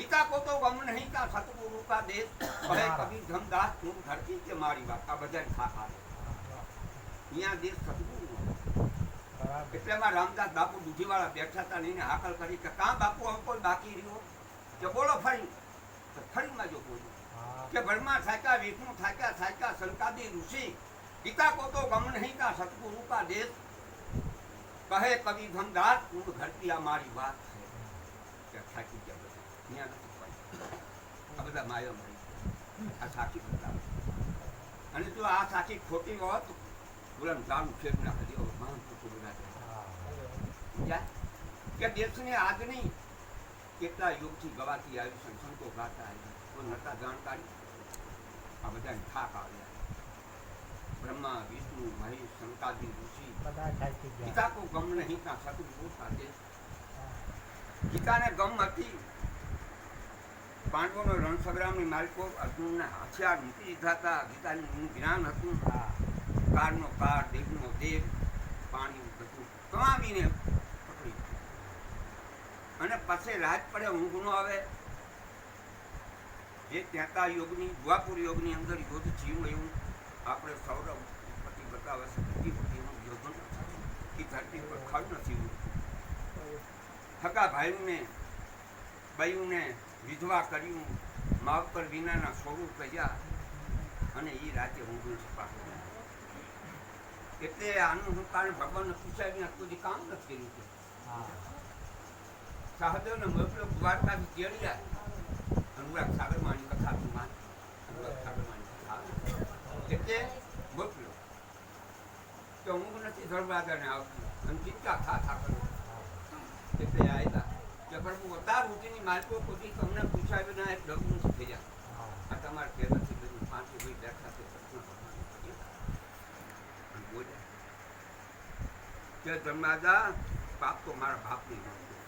ગીતા કો તો ગમ નહીં તા સતગુરુ કા દેશ કહે કબીર ધમદાસ તું ધરતી કે મારી વાત. આ બધા ખાખા અહીંયા દેશ સતગુરુ એટલે માં રામદાસ બાપુ દુધીવાળા બેઠા હતા લઈને હાકલ કરી કે કાં બાપુ હવે કોઈ બાકી રહ્યો? કે બોલો ફરી. તો ફરીમાં જો બોલ્યું. કે ભરમાં થાક્યા વિષ્ણુ થાક્યા થાક્યા સંકાદી ઋષિ પિતા કો તો ગમ નહીં તા સતગુરુ કા દેશ કહે કવિ ધમદાસ તું ધરતી આ મારી વાત છે. કે થાકી ગયા ત્યાં આ બધા માયો મળી આ સાચી બતાવે અને જો આ સાચી ખોટી હોત બોલા જાણું ફેર ના બધા છે. હા યા? કે દેશની આજની કેટલા યુગથી ગવાતી આવી સંતો ગાતા આવી કોઈ નતા જાણકારી આ બધાને થાક આવ્યા બ્રહ્મા વિષ્ણુ મહેશ શંકાદી ઋષિ ગીતા કો ગમ નહીં કા સતગુરુ સાથે ગીતાને ગમ હતી પાંડવોનો રણસંગ્રામની માલિકો અર્જુનને હથિયાર મૂકી દીધા હતા. ગીતાનું જ્ઞાન હતું. હા કાળનો કાળ દેવનો દેવ પાણી બધું કમાવીને પકડી અને પછી રાત પડે ઊંઘ નો આવે. જે ત્યાંતા યોગની દ્વાપુર યોગની અંદર યોગ જીવ એવું આપણે સૌરવ પતિ બતાવે છે. પતિ પતિનું યોગન એ ધરતી પર ખડ નથી થકા ભાઈઓને બયુને વિધવા કર્યું માવતર વિનાના સ્વરૂપ કહ્યા અને એ રાતે ઊંઘ નથી એટલે આનું હું કારણ ભગવાનને પૂછાવીને કોઈ કામ નથી કર્યું છે હા સહદેવને મોકલ્યો, દ્વારકાથી કેળ્યા અનુરાગ સાગરમાની કથા માન, અનુરાગ સાગરમાની કથા એટલે મોકલો તો ઊંઘ નથી ધર્મરાજાને આવતી. અને ચિંતા થા થા કરો એટલે આવ્યા પ્રભુ રૂટીની માલકો કોઈ તમને પૂછાય ના એક ડગું થઈ જાય. આ તમારે બધું પાંચે ભાઈ બેઠા છે. કે પાપ તો મારા બાપની નહોતું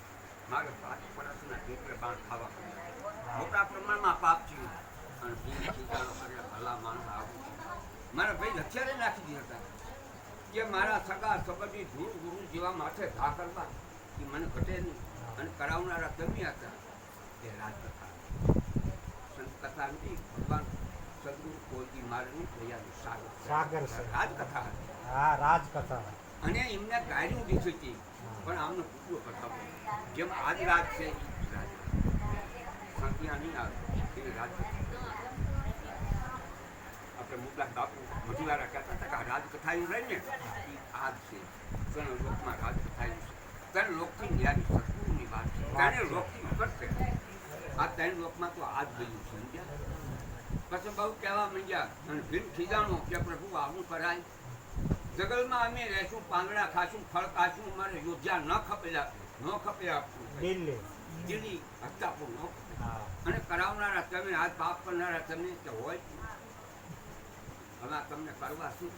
મારે દીકરે બાણ ખાવા પડ્યા મોટા પ્રમાણમાં પાપ થયું. અને ભલા માણસ આવું મારા ભાઈ હથિયારે નાખી દીધા હતા. કે મારા સગા સંબંધી ધૂળ ગુરુ જેવા માથે ઘા કરવા. એ મને ઘટે નહીં. અને કરાવનારા તમે હતા. એ રાજકથા. સંતકથા નથી ભગવાન સદગુરુ કોઈ મારની દયાનું સાગર સાગર રાજકથા. હા રાજકથા. અને એમને ગાયનું દીધું હતી. પણ આમનો પૂરો કરતા જેમ આજ રાજ છે રાજકથા રાજ. નહીં આવે આપણે મુદ્દા બાપુ મધુવારા કહેતા હતા કે રાજકથા એવું રહી ને એ આજ છે. ત્રણ લોકમાં રાજકથા એવું છે. ત્રણ લોકથી ન્યારી ત્રણે લોકથી છે. આ ત્રણ લોકમાં તો આજ ગયું સમજ્યા પછી બહુ કહેવા માંડ્યા અને ભીમ ખીજાણો કે પ્રભુ આવું કરાય? જગલમાં અમે રહેશું પાંદડા ખાશું ફળ ખાશું અમારે યોજ્યા ન ખપેલા ન ખપે આપવું દિલ્હી દિલ્હી હત્યાપુર ન ખપે. અને કરાવનારા તમે હાથ પાપ કરનારા તમે કે હોય? હવે આ તમને કરવા શું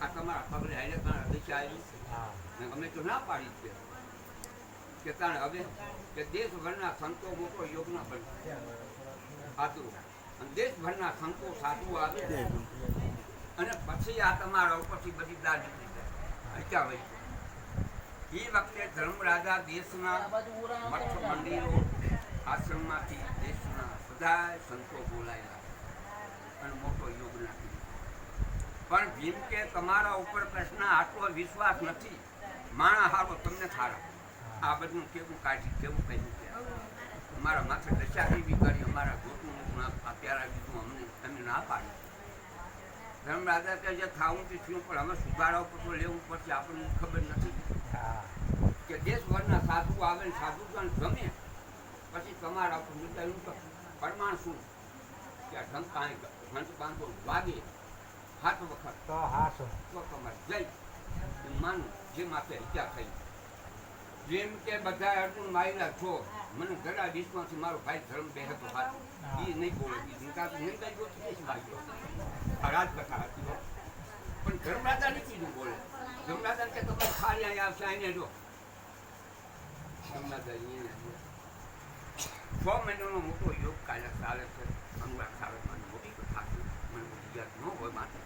આ તમારા પગલે હારે તમારા દિશા આવી અમે તો ના પાડી છે. કે તાણ હવે કે દેશભરના સંતો મોટો યોગના બન. સાચું અને દેશભરના સંતો સાચું આવે. અને પછી આ તમારા ઉપરથી બધી દાદ અચ્છા ભાઈ એ વખતે ધર્મરાજા દેશના મઠ મંદિરો આશ્રમમાંથી દેશના બધા સંતો બોલાયેલા. અને મોટો યોગ નાખી પણ ભીમ કે તમારા ઉપર પ્રશ્ન આટલો વિશ્વાસ નથી, માણા હારો તમને થારા આ બધું કેવું કાઢી કેવું કહ્યું કે અમારા માથે દશા એવી કરી અમારા ગોટનું આ પ્યારા અમને તમે ના પાડી. ધર્મરાજા કે જે ખાવું તે થયું પણ અમે સુધારા ઉપર લેવું પડશે આપણને ખબર નથી. હા. કે દેશભરના સાધુ આવે ને સાધુ ગમે પછી તમારા ઉપર મુદ્દાનું તો પ્રમાણ શું? કે આ ઢંગ કાંઈ ઘંટ બાંધો વાગે હાથ વખત. તો હા તો તમારે જઈ માનું જે માથે હત્યા થઈ. જેમ કે બધા અર્જુન માયલા છો મને ઘણા વિશ્વાસથી મારો ભાઈ ધર્મ બે હતો હાથ. એ નહીં બોલે એ નિકાસ નહીં કઈ ગોતી નહીં ભાગ્યો આ રાજકથા હતી પણ ધર્મરાજા નહીં કીધું બોલે. ધર્મરાજા કે તમે ખાલી અહીંયા આવશે અહીંયા જો. ધર્મરાજા અહીંયા છ. મહિનાનો મોટો યોગ કાલે ચાલે છે. અનુરાગ સાગરમાં મોટી કથા છે. મને બધી યાદ ન હોય માથે.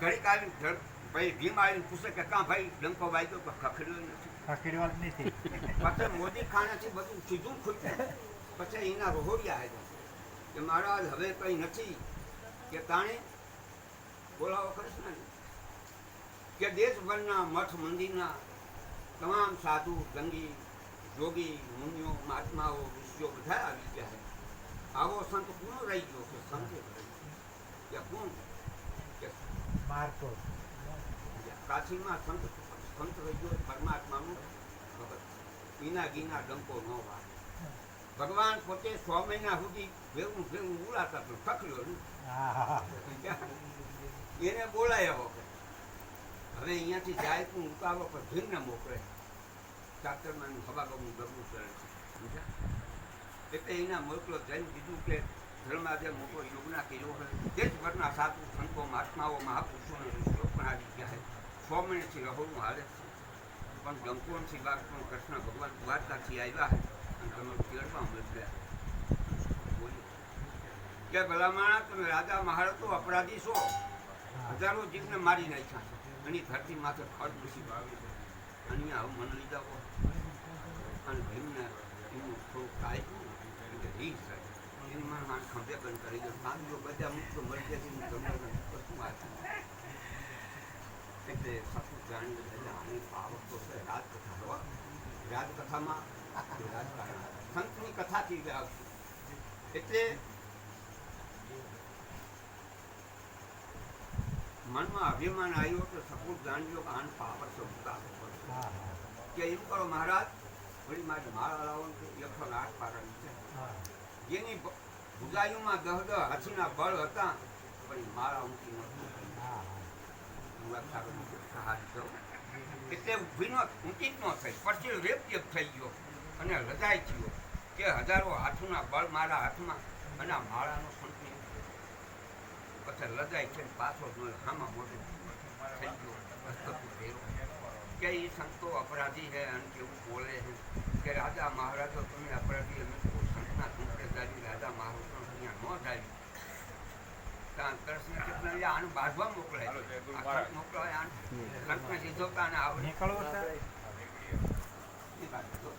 ઘડીક આવી ધર્મ પછી ભીમ આવીને પૂછે કે કાં ભાઈ ડંકો વાગ્યો તો ખખડ્યો નથી પકડ્યો જ નથી પછી મોદી ખાનાથી બધું સીધું ખૂટ્યું પછી એના રોહોડિયા આવ્યા કે મહારાજ હવે કંઈ નથી કે તાણે બોલાવો કૃષ્ણ કે દેશભરના મઠ મંદિરના તમામ સાધુ ગંગી જોગી મુનિઓ મહાત્માઓ ઋષિઓ બધા આવી ગયા છે આવો સંત કોણ રહી ગયો કે સંતે કે કોણ કે મારતો પ્રાચીનમાં સંત સંત રહી ગયો પરમાત્માનું ભગત. વિના ગીના ડંકો ન વાગે. ભગવાન પોતે સો મહિના સુધી ભેગું ભેગું બોલાતા તો ખખડ્યો નહીં. હા. હા એને બોલાયો કે હવે અહીંયાથી જાય તું ઉતારો પર ભીમને મોકલે. ચાકરમાં હવાગમનું ગરબું કરે છે. એટલે એના મોકલો જઈને કીધું કે ધર્માદે મોટો યોગના કર્યો હોય. દેશભરના સાધુ સંતો મહાત્માઓ મહાપુરુષોને પણ આવી ગયા છે મહિનાથી રહોનું હાલે છે. પણ ડંકોનથી બાર પણ કૃષ્ણ ભગવાન દ્વારકાથી આવ્યા અને તમે કેળવા મળ્યા બોલ્યો કે ભલા માણસ, તમે રાજા મહાર તો અપરાધી છો. હજારો જીવને મારી નાખ્યા છે. એની ધરતી માથે ખડ નસીબ આવી છે. અને આવું મન લીધા હો અને ભીમને એનું થોડુંક કાઢ્યું એટલે થાય એની માણ ખંભે બંધ કરી દો. પાંચસો બધા મુક્ત મળી જશે તમને શું વાત. એટલે સપનું જાણી એટલે આની પાવર તો છે રાજકથા હો રાજકથામાં રાજકારણ સંતની કથાથી જ આવશે એટલે મનમાં અભિમાન આવ્યો તો સપૂત જાણ્યો કે આન પાવર છે ઉતારો પડશે હા હા કે એમ કરો મહારાજ વળી મારે માળા લાવવાનું છે એકસો ને આઠ પારાની છે હા જેની બ- ભુજાયુમાં દહ દહ હાથીના બળ હતા પણ ઈ માળા ઊંચી નહોતી હા હું એટલે ઊભીનો ઊંચી જ ન થઈ. પછી રેપ જેપ થઈ ગયો અને રજાઈ થયો કે હજારો હાથના બળ મારા હાથમાં અને આ માળાનો સંતની પછી લજાઈ છે પાછો હામાં મોઢે થઈ ગયો. કે એ સંતો અપરાધી છે અને કેવું બોલે છે કે રાજા મહારાજો, તમે અપરાધી અમે સંતના સંતે રાજા મહારાજો અહીંયા ન જાવી ત્યાં કૃષ્ણ કૃષ્ણ આને બાંધવા. સંત મોકલાય આને લીધો તો આને આવડે નીકળવું છે એ બાંધતો.